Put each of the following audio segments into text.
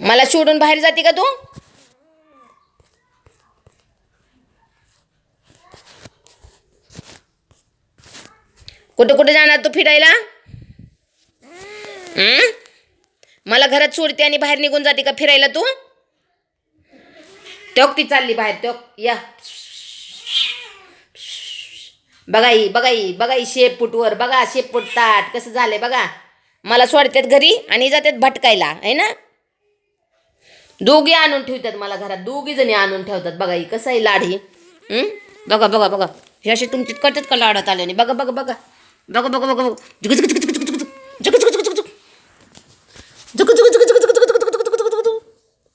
मला सोडून बाहेर जाते का तू? कुठं कुठं जाणार तू फिरायला? मला घरात सोडते आणि बाहेर निघून जाते का फिरायला तू? त्योक ती चालली बाहेर त्योक या. बघाई बघाई बघाई ही बघा ही शेपूटवर बघा शेपूट ताट कसं झालंय बघा. मला सोडतात घरी आणि जातात भटकायला आहे ना? दोघी आणून ठेवतात मला घरात दोघी जणी आणून ठेवतात बघा ही कसं आहे लाड ही बघा बघा बघा हे असे तुमची कटत का लाडात आले बघा बघा बघा बघा बघा बघा बघा जुक जुक जुक जुक जुक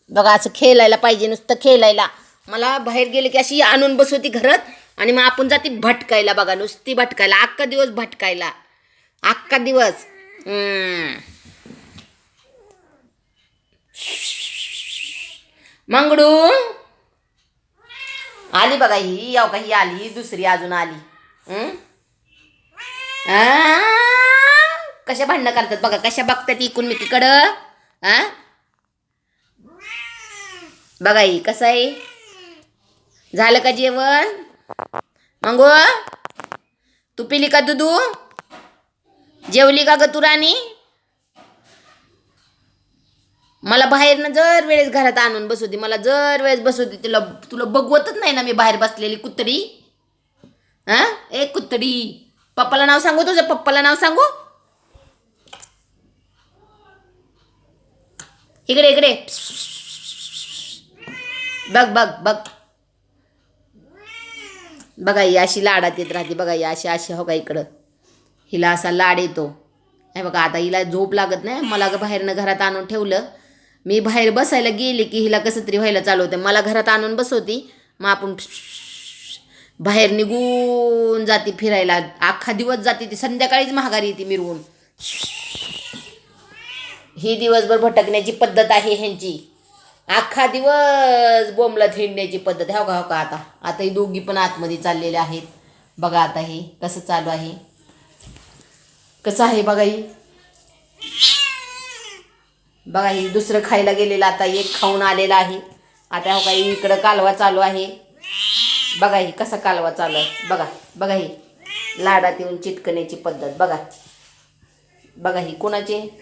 बघा असं खेळायला पाहिजे नुसतं खेळायला मला बाहेर गेले की अशी आणून बसवती घरात आणि मग आपण जाते भटकायला बघा नुसती भटकायला अख्खा दिवस भटकायला अख्खा दिवस मंगडू. आली बघा ही याव का ही आली दुसरी अजून आली. कशा भांडणं करतात बघा कशा बघतात इकून मी तिकडं आ? बघा ही कसं आहे? झालं का जेवण? मंगू तू पिली का दुधू? जेवली का ग तू राणी? मला बाहेरनं जर वेळेस घरात आणून बसू दे मला जर वेळेस बसू दे तुला तुला बघवतच नाही ना मी बाहेर बसलेली कुत्तडी हा? ए कुत्तडी पप्पाला नाव सांगू तुझ्या पप्पाला नाव सांगू? इकडे इकडे. बघ बघ बघ. बघा ही अशी लाडात येत राहते. बघा ही अशी अशी हो का इकडं. हिला असा लाड येतो. हे बघा आता हिला झोप लागत नाही. मला बाहेरनं घरात आणून ठेवलं. मी बाहेर बसायला गेले की हिला कसं तरी व्हायला चालू होतं मला घरात आणून बसवती. मग आपण बाहेर निघून जाते फिरायला. अख्खा दिवस जाते ती. संध्याकाळीच महागारी येते मिरवून. ही दिवसभर भटकण्याची पद्धत आहे ह्यांची. अख्खा दिवस बोंबला हिंडण्याची पद्धत. हो का हो का आता? आता ही दोघी पण आतमध्ये चाललेल्या आहेत. बघा आता हे कसं चालू आहे. कसं आहे बघा ही? बघा ही दुसरं खायला गेलेलं आता एक खाऊन आलेला आहे. आता हो काही इकडं कालवा चालू आहे. बघा ही कसा कालवा चालू आहे. बघा बघा ही. लाडात येऊन चिटकण्याची पद्धत. बघा. बघा ही कोणाची?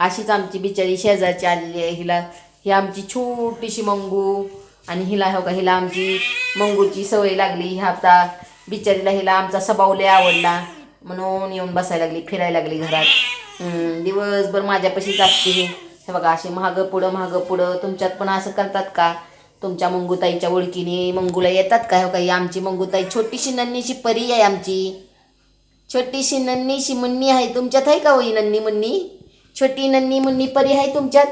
अशीच आमची बिचारी शेजारची आलेली आहे. हिला ही आमची छोटीशी मंगू. आणि हिला हो का हिला आमची मंगूची सवय लागली. ह्या आता बिचारीला हिला आमचा स्वभाव लय आवडला. म्हणून येऊन बसायला लागली फिरायला लागली घरात. दिवसभर माझ्यापाशीच असते हे. बघा असे महागं पुढं महागं पुढं. तुमच्यात पण असं करतात का? तुमच्या मंगूताईच्या ओळखीने मंगूला येतात का? हो काही आमची मंगूताई छोटीशी नन्नीशी परी आहे आमची. छोटीशी नन्नीशी मुन्नी आहे तुमच्यात आहे का होई नन्नी मुन्नी? छोटी नन्नी मुन्नी परी आहे तुमच्यात?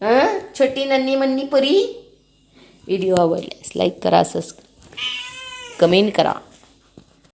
हं? छोटी नन्नी मुन्नी परी? व्हिडिओ आवडल्यास लाईक करा सबस्क्राईब कमेंट करा.